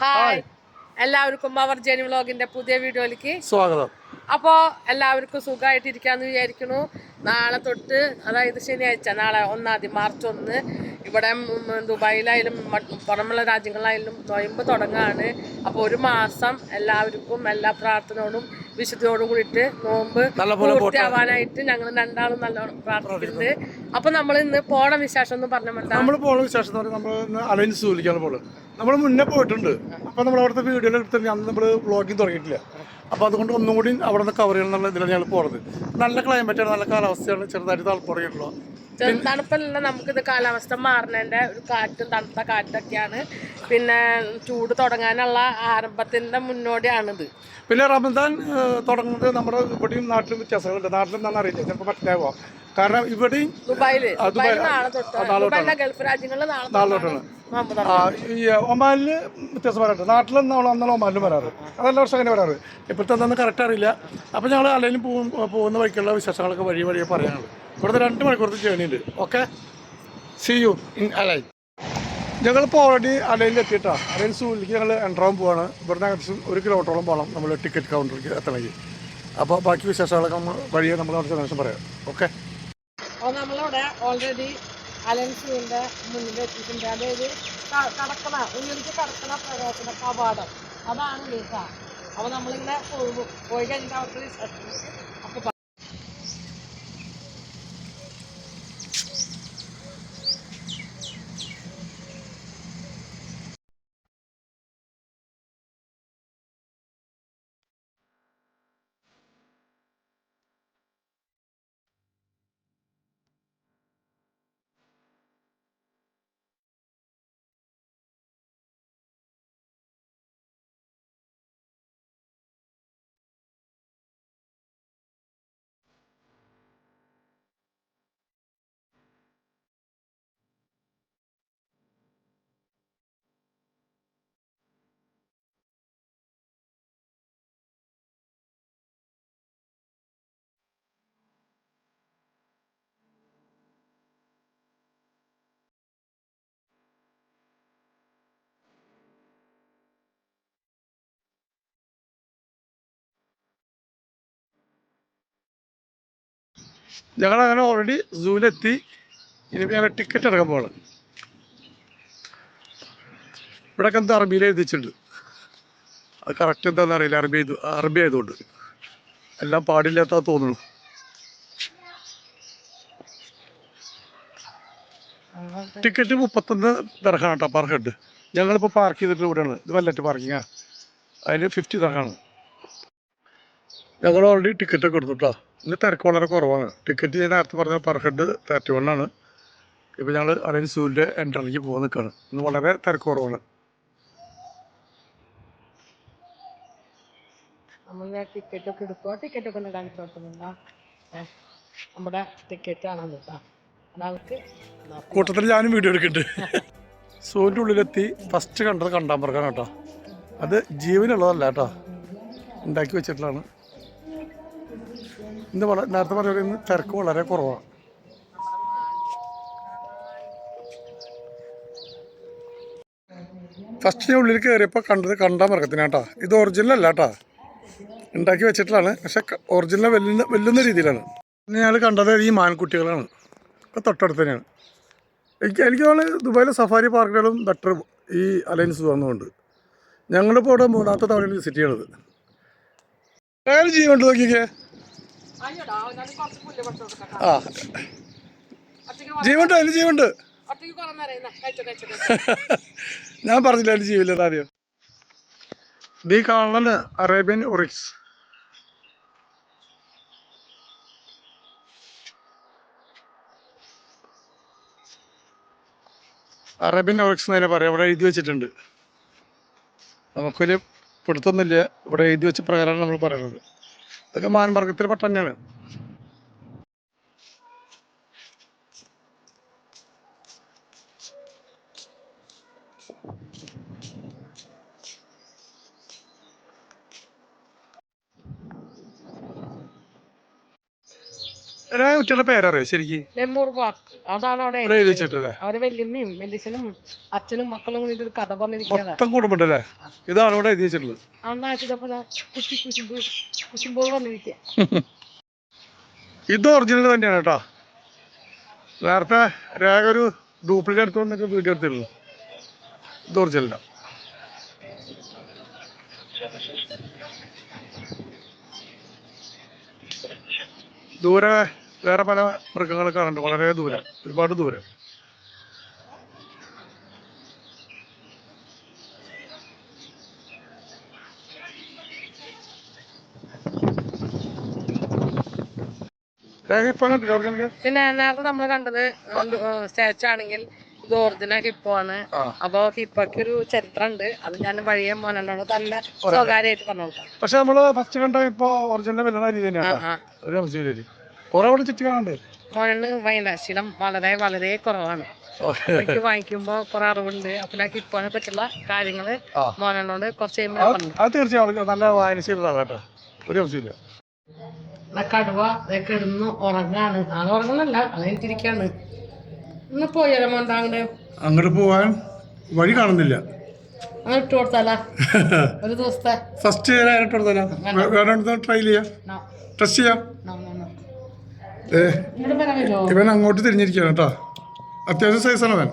Hi എല്ലാവർക്കും അവർ ജെനി വ്ലോഗിന്റെ പുതിയ വീഡിയോയിലേക്ക് സ്വാഗതം. അപ്പോ എല്ലാവർക്കും സുഖമായിട്ടിരിക്കാന്ന് വിചാരിക്കുന്നു. നാളെ തൊട്ട് അതായത് ശനിയാഴ്ച നാളെ ഒന്നാം തീയതി മാർച്ച് ഒന്ന്. ഇവിടെ ദുബായിലായാലും പുറമുള്ള രാജ്യങ്ങളിലായാലും നൊയമ്പ് തുടങ്ങാണ്. അപ്പോൾ ഒരു മാസം എല്ലാവർക്കും എല്ലാ പ്രാർത്ഥനയോടും വിശുദ്ധിയോടും കൂടിയിട്ട് നോമ്പ് നല്ലപോലെ പൂർത്തിയാവാനായിട്ട് ഞങ്ങൾ രണ്ടാളും നല്ലോണം പ്രാർത്ഥിക്കുന്നുണ്ട്. അപ്പൊ നമ്മൾ ഇന്ന് പോണ വിശേഷം എന്ന് പറഞ്ഞ നമ്മൾ പോണ വിശേഷം നമ്മൾ അലയൻസ് ജോലിക്കാണ് പോൾ നമ്മൾ മുന്നേ പോയിട്ടുണ്ട്. അപ്പോൾ നമ്മൾ അവിടുത്തെ വീഡിയോ എടുത്തിട്ട് അന്ന് നമ്മൾ വ്ളോഗിങ് തുടങ്ങിയിട്ടില്ല. അപ്പോൾ അതുകൊണ്ട് ഒന്നും കൂടി അവിടെ നിന്ന് കവർ ചെയ്യണം എന്നുള്ള ഇതിലാണ് ഞങ്ങൾ പോണത്. നല്ല ക്ലൈമറ്റാണ് നല്ല കാലാവസ്ഥയാണ് ചെറുതായിട്ട് തണുപ്പുറങ്ങിയിട്ടുള്ള ചെറു തണുപ്പല്ല നമുക്കിത് കാലാവസ്ഥ മാറുന്നതിന്റെ ഒരു കാറ്റും തണുത്ത കാറ്റൊക്കെയാണ്. പിന്നെ ചൂട് തുടങ്ങാനുള്ള ആരംഭത്തിന്റെ മുന്നോടിയാണിത്. പിന്നെ റമദാൻ തുടങ്ങുന്നത് നമ്മുടെ ഇവിടെയും നാട്ടിലും വ്യത്യാസങ്ങളുണ്ട്. നാട്ടിലും എന്താണെന്ന് അറിയില്ല. ചിലപ്പോൾ മനസ്സിലാവാം കാരണം ഇവിടെയും ദുബായിൽ. ഗൾഫ് രാജ്യങ്ങളിൽ നാളോട്ടാണ്. ഈ ഒമാനിൽ വ്യത്യാസം വരാറുണ്ട്. നാട്ടിൽ നമ്മൾ അന്നാലും ഒമാനിലും വരാറ്. അതെല്ലാ വർഷം അങ്ങനെ വരാറ്. ഇപ്പോഴത്തെ എന്താണെന്ന് കറക്റ്റ് അറിയില്ല. അപ്പോൾ ഞങ്ങൾ അല്ലെങ്കിലും പോകുന്ന വഴിക്കുള്ള വിശേഷങ്ങളൊക്കെ വഴി വഴിയെ പറയാനുള്ളത് ഇവിടുത്തെ രണ്ട് മണിക്കൂറത്തെ ജേണി ഉണ്ട്. Okay see you in Al Ain ഞങ്ങളിപ്പോൾ ഓൾറെഡി അലൈനിൽ എത്തിയിട്ടാ. അലൈൻ സൂലിലേക്ക് ഞങ്ങൾ എൻട്രാൻ പോവാണ്. ഇവിടുന്ന് ഏകദേശം ഒരു കിലോമീറ്ററോളം പോകണം നമ്മൾ ടിക്കറ്റ് കൗണ്ടറിലേക്ക് എത്തണമെങ്കിൽ. അപ്പോൾ ബാക്കി വിശേഷങ്ങളൊക്കെ നമ്മൾ വഴിയെ നമ്മൾ അവിടെ ശേഷം പറയാം. ഓക്കെ നമ്മളിവിടെ ഓൾറെഡി അലൻസിന്റെ മുന്നിൽ എത്തിയിട്ടുണ്ട്. അതായത് കടക്കണ ഉള്ളിലേക്ക് കടക്കണ പ്രവേശന കവാടം. അതാണ് കേട്ടോ അപ്പോൾ നമ്മളിങ്ങനെ പോയി കഴിഞ്ഞിട്ട് അവർക്ക് അങ്ങനെ ഓൾറെഡി സൂവിലെത്തി ഇനി ഞങ്ങൾ ടിക്കറ്റ് എടുക്കാൻ പോകണം ഇവിടെ എന്താ അറബിയിൽ എഴുതിച്ചിട്ടുണ്ട് അത് കറക്റ്റ് എന്താണെന്ന് അറിയില്ല. അറബി ചെയ്തു അറബി ആയതുകൊണ്ട്. എല്ലാം പാടില്ലാത്ത തോന്നുന്നു. ടിക്കറ്റ് മുപ്പത്തൊന്ന് തിറക്കാണ് കേട്ടോ പെർ ഹെഡ് ഞങ്ങളിപ്പോൾ പാർക്ക് ചെയ്തിട്ട് ഇവിടെയാണ്. ഇത് വല്ലറ്റ് പാർക്കിങ്ങാ അതിന് ഫിഫ്റ്റി തിറക്കാണ് ഞങ്ങൾ ഓൾറെഡി ടിക്കറ്റൊക്കെ കൊടുത്തു കേട്ടോ. ഇന്ന് തിരക്ക് വളരെ കുറവാണ്. ടിക്കറ്റ് ഞാൻ നേരത്തെ പറഞ്ഞ പെർ ഹെഡ് തേർട്ടി വൺ ആണ്. ഇപ്പോൾ ഞങ്ങൾ അലൈൻ സൂവിന്റെ എൻട്രൻസിലേക്ക് പോകാൻ നിൽക്കുകയാണ് ഇന്ന് വളരെ തിരക്ക് കുറവാണ്. ടിക്കറ്റ് ഒക്കെ എടുക്കുക ടിക്കറ്റ് ഒക്കെ ഒന്ന് കാണിച്ചു കൊടുക്കുന്നുണ്ടോ ഏ, നമ്മുടെ ടിക്കറ്റ് കൂട്ടത്തിൽ ഞാനും വീഡിയോ എടുക്കുന്നുണ്ട്. സൂവിന്റെ ഉള്ളിലെത്തി ഫസ്റ്റ് കണ്ടത് കണ്ടാൻ കേട്ടോ. അത് ജീവനുള്ളതല്ല കേട്ടോ. ഉണ്ടാക്കി വെച്ചിട്ടുള്ളതാണ്. ഇന്ന് വളരെ നേരത്തെ പറഞ്ഞ ഇന്ന് തിരക്ക് വളരെ കുറവാണ് ഫസ്റ്റ് ഞാൻ ഉള്ളിൽ കയറിയപ്പോൾ കണ്ടത് കണ്ടാമ്പറക്കത്തിന് കേട്ടോ. ഇത് ഒറിജിനൽ അല്ല കേട്ടോ. ഉണ്ടാക്കി വെച്ചിട്ടുള്ളതാണ്. പക്ഷെ ഒറിജിനൽ വെല്ലുന്ന വെല്ലുന്ന രീതിയിലാണ്. ഞങ്ങൾ കണ്ടത് ഈ മാൻകുട്ടികളാണ്. ഇപ്പം തൊട്ടടുത്ത് തന്നെയാണ്. എനിക്ക് എനിക്ക് തോന്നുന്നത് ദുബായിലെ സഫാരി പാർക്കുകളും ബെറ്റർ ഈ അലയൻസ് വന്നുകൊണ്ട് ഞങ്ങളിപ്പോൾ ഇവിടെ മൂന്നാമത്തെ തവണയാണ് വിസിറ്റ് ചെയ്യണത്. ജീവൻ ഉണ്ട് നോക്കിക്കേ. ആ. ജീവണ്ട് അതിന് ജീവണ്ട്. ഞാൻ പറഞ്ഞില്ല അതിന് ജീവില്ല ആദ്യം. ഈ കാണുന്നത് അറേബ്യൻ ഒറിക്സ്. അറേബ്യൻ ഒറിക്സ് എന്ന് തന്നെ പറയാം. ഇവിടെ എഴുതി വെച്ചിട്ടുണ്ട്. നമുക്കൊരു പിടുത്തൊന്നുമില്ല ഇവിടെ എഴുതി വെച്ച പ്രകാരമാണ് നമ്മൾ പറയുന്നത്. ഇതൊക്കെ മാൻവർഗത്തിൽ പെട്ട തന്നെയാണ് കുട്ടികളുടെ പേരറിയോ ശരിക്കും? Lemur park. അതാണ് അവിടെ ഇവിടെ എഴുതി വെച്ചിട്ടല്ലേ അവർ വല്യമ്മയും വല്യച്ഛനും അച്ഛനും മക്കളും കൂടി ഒരു കഥ പറഞ്ഞിരിക്കുകയാണ്. മൊത്തം കുടുംബമുണ്ടല്ലേ? ഇതാണ് ഇവിടെ എഴുതി വെച്ചിട്ടുള്ളത്. അന്നാഴ്ചപ്പോ കുശി കുശുമ്പ് കുശുമ്പോ വന്നിരിക്കുക. ഇത് ഒറിജിനൽ തന്നെയാണ് കേട്ടോ. നേരത്തെ രേഖ ഒരു ഡ്യൂപ്ലിക്കേറ്റ് എടുത്തു വന്നൊക്കെ വീഡിയോ എടുത്തിരുന്നു. ഇത് ഒറിജിനലാണ് ദൂരെ വേറെ പല മൃഗങ്ങൾ കാണുന്നുണ്ട്. വളരെ ദൂരം. ഒരുപാട് ദൂരം. പിന്നെ നേരത്തെ നമ്മൾ കണ്ടത് സ്റ്റാച്ചു ആണെങ്കിൽ ഇത് ഒറിജിനൽ ഹിപ്പോ ആണ്. ആ. അപ്പൊ ഹിപ്പോക്ക് ഒരു ചരിത്രം ഉണ്ട് അത് ഞാൻ വഴിയെ മോനോട് നല്ല സ്വകാര്യമായിട്ട് പറഞ്ഞു പക്ഷെ നമ്മൾ ഫസ്റ്റ് കണ്ട ഇപ്പൊ ഒറിജിനൽ വരുന്ന രീതി തന്നെയാണ് കുറെ വൈനാശീലം വളരെ വളരെ കുറവാണ്. എനിക്ക് വാങ്ങിക്കുമ്പോ കുറെ അറിവുണ്ട്. അപ്പൊ ഞാൻ ഹിപ്പോനെ പറ്റിയുള്ള കാര്യങ്ങൾ. മോനോട് കുറച്ച് കഴിയുമ്പോൾ ഞാൻ പറഞ്ഞു. അത് തീർച്ചയായും നല്ല വായനശീലതാണ് കേട്ടോ. ഒരു കടുവ കിടന്ന് ഉറങ്ങാണ്. ആൾ ഉറങ്ങുന്നല്ല അതെനിക്കിരിക്കാണ് അങ്ങോട്ട് പോവാൻ വഴി കാണുന്നില്ല. ഒരു ദിവസത്തെ. ഫസ്റ്റ് വേറെ ട്രൈ ചെയ്യാം? ടെസ്റ്റ് ചെയ്യാം. ഏ. ഇവൻ അങ്ങോട്ട് തിരിഞ്ഞിരിക്കുകയാണ് കേട്ടോ. അത്യാവശ്യം സൈസാണ് അവൻ.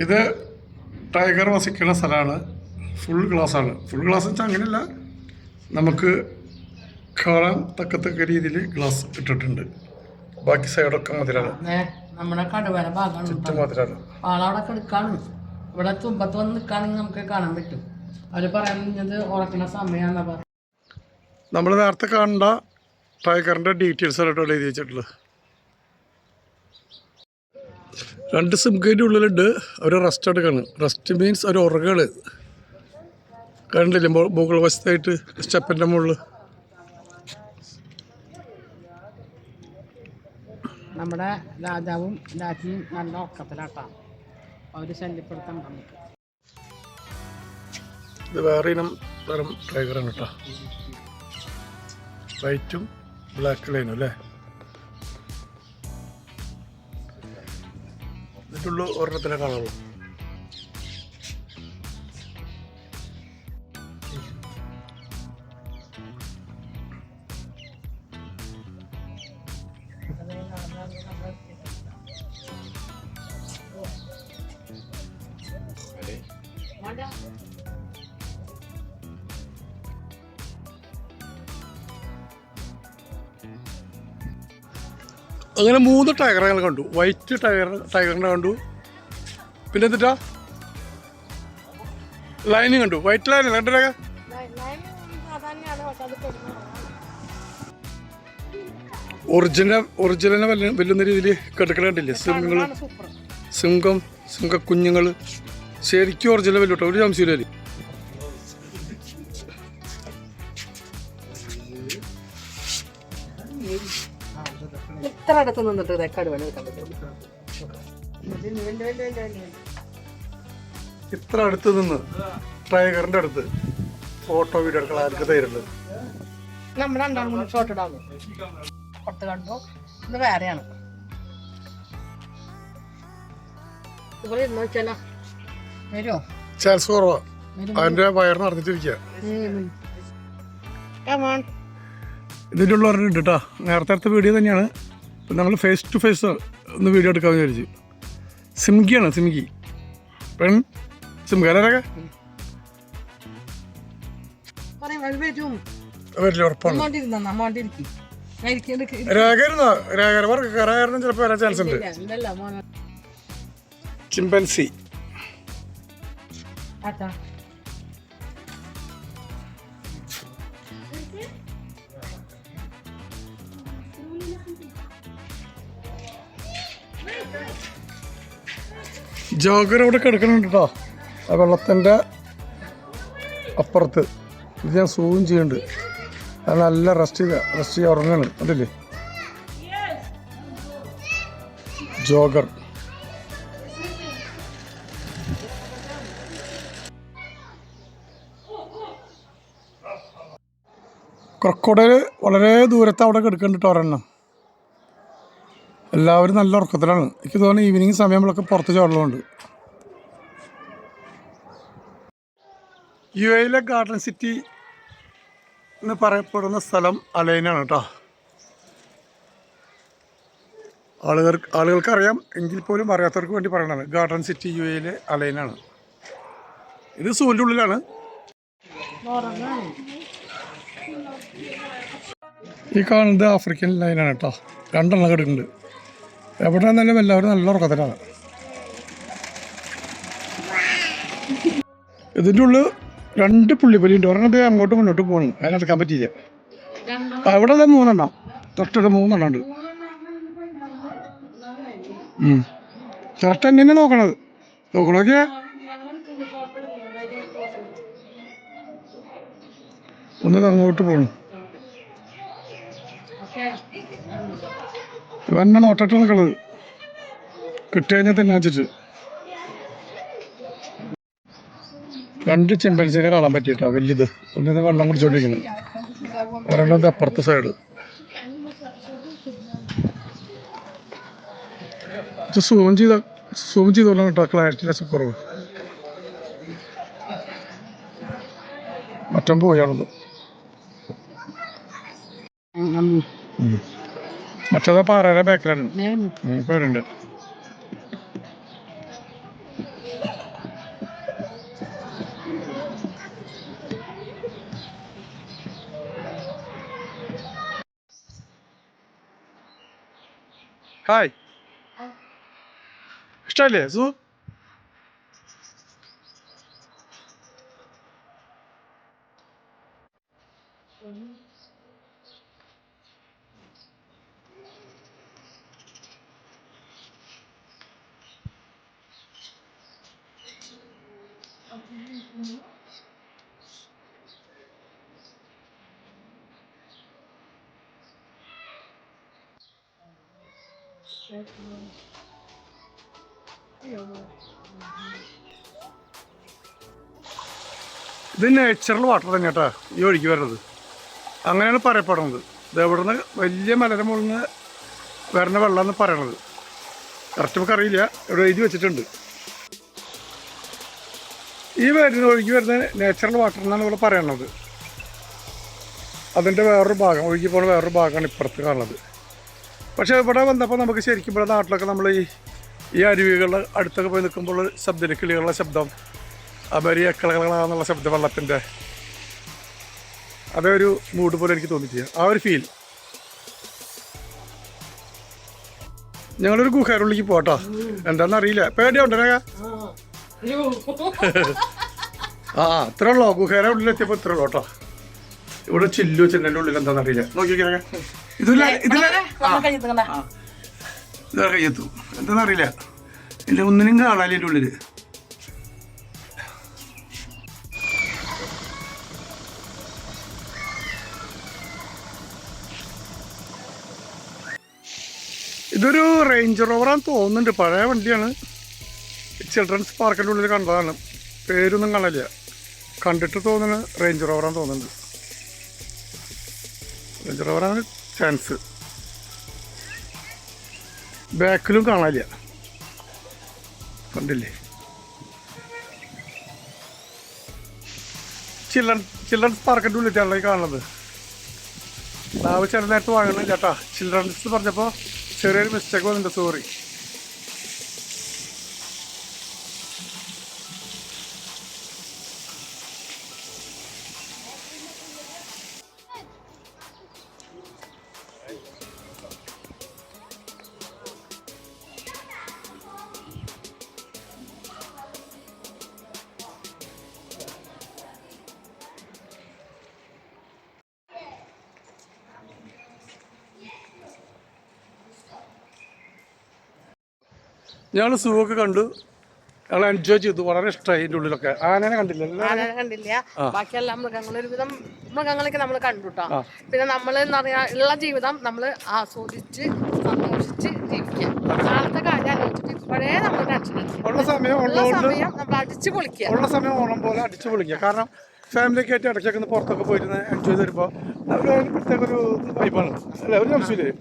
ഇത് ടൈഗർ വസിക്കുന്ന സ്ഥലമാണ്. ഫുൾ ഗ്ലാസ് ആണ്. ഫുൾ ഗ്ലാസ് വെച്ചാൽ അങ്ങനെയല്ല. നമുക്ക് കാണാൻ തക്കത്തക്ക രീതിയിൽ ഗ്ലാസ് ഇട്ടിട്ടുണ്ട്. ബാക്കി സൈഡൊക്കെ മതിലാണ് നമ്മുടെ കടുവര ഭാഗമാണ് കേട്ടോ. ചുറ്റും മതിലാണ് ആളവിടെ കിടക്കാണ്. ഇവിടെ തുമ്പത്ത് വന്ന് നിൽക്കുകയാണെങ്കിൽ നമുക്ക് കാണാൻ പറ്റും. അവർ പറയുന്നത് ഉറക്കണ സമയാന്നാ പറയുന്നത്. നമ്മൾ നേരത്തെ കാണേണ്ട ടൈഗറിന്റെ ഡീറ്റെയിൽസ് ആയിട്ട് എഴുതി വെച്ചിട്ടുള്ളത്. രണ്ട് സിം ഗേറ്റ് ഉള്ളിലുണ്ട്. അവർ റെസ്റ്റ് എടുക്കാണ്. റെസ്റ്റ് മീൻസ് ഒരു ഉറകൾ കണ്ടില്ല മുകൾ വശത്തായിട്ട് സ്റ്റെപ്പിന്റെ മുകളിൽ നമ്മുടെ രാജാവും രാജ്ഞിയും നല്ല ഉറക്കത്തിലാട്ടാണ് അവർ ശല്യപ്പെടുത്താൻ പറഞ്ഞു ഇത് വേറെ ഇനം തരം ടൈഗറാണ് കേട്ടോ വൈറ്റും ബ്ലാക്ക് ലൈനും അല്ലേ? എന്നിട്ടുള്ളൂ ഒരെണ്ണത്തിനെ കാണുള്ളൂ. അങ്ങനെ മൂന്ന് ടയറുകൾ കണ്ടു. വൈറ്റ് ടൈഗർ ടൈഗറിനെ കണ്ടു. പിന്നെ എന്നിട്ടാ ലൈനിങ് കണ്ടു. വൈറ്റ് ലൈൻ കണ്ടില്ലേ ഒറിജിനൽ ഒറിജിനലിനെ വല്ല വെല്ലുന്ന രീതിയിൽ കെടുക്കലുണ്ടില്ലേ സിംഹങ്ങൾ സിംഹം സിംഹ കുഞ്ഞുങ്ങൾ ശരിക്കും ഒറിജിനൽ വെല്ലുട്ടോ ഒരു സംശയമില്ല ഇത്ര അടുത്ത് നിന്നിട്ട് ഇത്ര അടുത്ത് നിന്ന് ടൈഗറിന്റെ അടുത്ത് ഫോട്ടോ വീഡിയോ എടുക്കാൻ ആർക്ക് തരുന്നത് നമ്മൾ രണ്ടാളും കൂടി ഷോട്ട് ഇടാന്ന് പുറത്ത് കണ്ടു. ഇത് വേറെയാണ്. ഇവിടെ ഇരുന്ന് വെച്ചാലോ? വരുമോ ചാൻസ് കുറവാ. അതിന്റെ വയർ ഇതിന്റെ ഉള്ള പറഞ്ഞിട്ടുണ്ട് കേട്ടോ നേരത്തെ അടുത്ത വീഡിയോ തന്നെയാണ്. ഇപ്പം നമ്മൾ ഫേസ് ടു ഫേസ് ഒന്ന് വീഡിയോ എടുക്കാമെന്ന് വിചാരിച്ചു. സിംഗിയാണ് സിംഗി. പെൺ സിംഗാരൊക്കെ വരില്ല ഉറപ്പാണ്. രാഗരുന്നോ രാഗര വർക്ക് കയറായിരുന്നു ചിലപ്പോൾ വരാൻ ചാൻസ് ഉണ്ട്. ചിമ്പൻസി. ജോഗർ അവിടെ കിടക്കണുണ്ട് കേട്ടോ ആ വെള്ളത്തിന്റെ അപ്പുറത്ത്. ഇത് ഞാൻ സൂം ചെയ്യുന്നുണ്ട്. നല്ല റെസ്റ്റ് ചെയ്ത റെസ്റ്റ് ചെയ്യാൻ ഉറങ്ങാണ്. കണ്ടില്ലേ? ജോഗർ. ക്രൊക്കോഡൈൽ വളരെ ദൂരത്ത് അവിടെ കിടക്കുന്നുണ്ട് ഒരെണ്ണം. എല്ലാവരും നല്ല ഉറക്കത്തിലാണ്. എനിക്ക് തോന്നുന്നു ഈവനിങ് സമയങ്ങളൊക്കെ പുറത്ത് ചാടലുണ്ട്. യു എയിലെ ഗാർഡൻ സിറ്റി എന്ന് പറയപ്പെടുന്ന സ്ഥലം അലൈനാണ് കേട്ടോ ആളുകൾ ആളുകൾക്കറിയാം എങ്കിൽ പോലും അറിയാത്തവർക്ക് വേണ്ടി പറയണതാണ്. ഗാർഡൻ സിറ്റി യു എയിലെ അലൈനാണ്. ഇത് സൂവിന്റെ ഉള്ളിലാണ്. ഈ കാണുന്നത് ആഫ്രിക്കൻ ലൈനാണ് കേട്ടോ രണ്ടെണ്ണം കിടക്കുന്നുണ്ട് എവിടെ നിന്നാലും എല്ലാവരും നല്ല ഉറക്കത്തിലാണ്. ഇതിന്റെ ഉള്ളിൽ രണ്ട് പുള്ളിപ്പലിയുണ്ട് ഒരെണ്ണം ദേ അങ്ങോട്ടും മുന്നോട്ട് പോകണം അതിനകത്ത് പറ്റിയില്ല. അവിടെ തന്നെ മൂന്നെണ്ണം. തൊട്ടത് മൂന്നെണ്ണം ഉണ്ട്. ചേട്ടൻ തന്നെ നോക്കണത്? നോക്കണോക്കെ? ഒന്ന് അങ്ങോട്ട് പോകണം ഇവന്നെ നോട്ടിട്ട് നിൽക്കണത്? കിട്ടിക്കഴിഞ്ഞാൽ തന്നെ വെച്ചിട്ട്. രണ്ട് ചെമ്പൻസിനെ കാണാൻ പറ്റിയിട്ടാ വലിയത് ഒന്നിത് വെള്ളം കുടിച്ചോണ്ടിരിക്കുന്നു. ഒരെണ്ണം അപ്പുറത്തെ സൈഡ് സൂം ചെയ്ത സൂം ചെയ്തോളാം കേട്ടോ ക്ലാരിറ്റി ലെസ് കുറവ് മറ്റം പോയാണത് മറ്റേത് പാറയുടെ ബാക്കിലാണ് പേരുണ്ട് ഹായ് ഇഷ്ടമല്ലേ സു ഇത് നേച്ചുറൽ വാട്ടർ തന്നെ കേട്ടോ ഈ ഒഴുകി വരുന്നത്. അങ്ങനെയാണ് പറയപ്പെടുന്നത്. ഇത് എവിടുന്ന് വലിയ മലയുടെ മുകളിൽ നിന്ന് വരുന്ന വെള്ളം എന്ന് പറയണത്. കറക്റ്റ് നമുക്ക് അറിയില്ല. ഇവിടെ എഴുതി വെച്ചിട്ടുണ്ട്. ഈ വരുന്ന ഒഴുകി വരുന്ന നേച്ചുറൽ വാട്ടർ എന്നാണ് ഇവിടെ പറയണത്. അതിന്റെ വേറൊരു ഭാഗം ഒഴുകി പോകുന്ന വേറൊരു ഭാഗമാണ് ഇപ്പുറത്ത് കാണുന്നത്. പക്ഷേ ഇവിടെ വന്നപ്പോൾ നമുക്ക് ശരിക്കും ഇവിടെ നാട്ടിലൊക്കെ നമ്മൾ ഈ ഈ അരുവികളുടെ അടുത്തൊക്കെ പോയി നിൽക്കുമ്പോൾ ശബ്ദം കിളികളുടെ ശബ്ദം അമരിയ എക്കളകളാന്നുള്ള ശബ്ദം വെള്ളത്തിന്റെ. അതേ ഒരു മൂഡ് പോലെ എനിക്ക് തോന്നിക്കുക ആ ഒരു ഫീൽ ഞങ്ങളൊരു ഗുഹാരുള്ളിലേക്ക് പോട്ടോ എന്താണെന്ന് അറിയില്ല. പേടിയുണ്ടോ ആ അത്ര ഉള്ളോ? ഗുഹാര ഉള്ളിലെത്തിയപ്പോൾ ഇത്ര ഉള്ളൂ കേട്ടോ ഇവിടെ ചില്ലു ചെന്നൈന്റെ ഉള്ളിൽ എന്താണെന്ന് അറിയില്ല. നോക്കിക്കേ ഇതില്ല ഇതില്ല ഇതാ കയ്യെത്തു എന്താണെന്ന് അറിയില്ല എന്റെ ഒന്നിനും കാണാൻ എന്റെ ഉള്ളിൽ ഇതൊരു റേഞ്ച് റോവറാന്ന് തോന്നുന്നുണ്ട്. പഴയ വണ്ടിയാണ്. ചിൽഡ്രൻസ് പാർക്കിന്റെ ഉള്ളിൽ കണ്ടതാണ്. പേരൊന്നും കാണില്ല കണ്ടിട്ട് തോന്നുന്നു റേഞ്ച് റോവറാന്ന് തോന്നുന്നുണ്ട്. റേഞ്ച് റോവറാണ് ചാൻസ് ബാക്കിലും കാണാനില്ല. കണ്ടില്ലേ? ചിൽഡ്രൻ ചിൽഡ്രൻസ് പാർക്കിന്റെ ഉള്ളിട്ടാണല്ലോ ഈ കാണുന്നത്. നാവ് ചേട്ടൻ നേരത്തെ വാങ്ങണം ചേട്ടാ ചിൽഡ്രൻസ് പറഞ്ഞപ്പോൾ ചെറിയൊരു മിസ്റ്റേക്ക് വന്നിട്ടുണ്ട് സോറി ഞങ്ങൾ സൂ ഒക്കെ കണ്ടു. ഞങ്ങൾ എൻജോയ് ചെയ്തു. വളരെ ഇഷ്ടമായി ഇതിന്റെ ഉള്ളിലൊക്കെ. ആനനെ കണ്ടില്ല? അല്ലേ? ആന കണ്ടില്ല. ബാക്കിയെല്ലാം മൃഗങ്ങൾ ഒരുവിധം മൃഗങ്ങളൊക്കെ നമ്മൾ കണ്ടുട്ടോ പിന്നെ നമ്മൾ എന്താ പറയാ ഉള്ള ജീവിതം നമ്മൾ ആസ്വദിച്ച് സന്തോഷിച്ച് ജീവിക്കുക. നാളത്തെ കാര്യം ആലോചിച്ചിട്ട് ഇപ്പോഴേ നമ്മൾ ടെൻഷൻ സമയം നമ്മൾ അടിച്ചു പൊളിക്കുക. ഉള്ള സമയം ഓണം പോലെ അടിച്ചു പൊളിക്കുക. കാരണം ഫാമിലിയൊക്കെ ആയിട്ട് ഇടയ്ക്കൊക്കെ ഒന്ന് പുറത്തൊക്കെ പോയിരുന്ന് എൻജോയ് ചെയ്തിരുമ്പോൾ അവർ പ്രത്യേക ഒരു വൈബാണ് അല്ലെ? ഒരു സംശയമില്ലേ?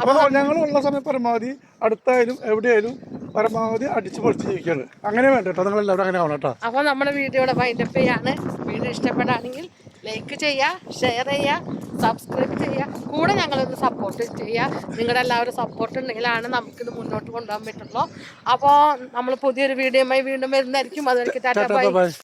അപ്പോൾ ഞങ്ങൾ ഉള്ള സമയം പരമാവധി അടുത്തായാലും എവിടെയായാലും പരമാവധി അടിച്ചു പൊളിച്ച് ജീവിക്കുകയാണ് അങ്ങനെ വേണ്ട കേട്ടോ. നിങ്ങൾ എല്ലാവരും അങ്ങനെ ആവണം കേട്ടോ. അപ്പോൾ നമ്മുടെ വീഡിയോയുടെ വൈൻഡപ്പ് ചെയ്യാണ് വീഡിയോ ഇഷ്ടപ്പെടുകയാണെങ്കിൽ ലൈക്ക് ചെയ്യുക ഷെയർ ചെയ്യുക സബ്സ്ക്രൈബ് ചെയ്യുക. കൂടെ ഞങ്ങളൊന്ന് സപ്പോർട്ട് ചെയ്യുക. നിങ്ങളുടെ എല്ലാവരും സപ്പോർട്ട് ഉണ്ടെങ്കിലാണ് നമുക്കിത് മുന്നോട്ട് കൊണ്ടുപോകാൻ പറ്റുള്ളൂ. അപ്പോൾ നമ്മൾ പുതിയൊരു വീഡിയോയുമായി വീണ്ടും വരുന്നതായിരിക്കും. Tata bye bye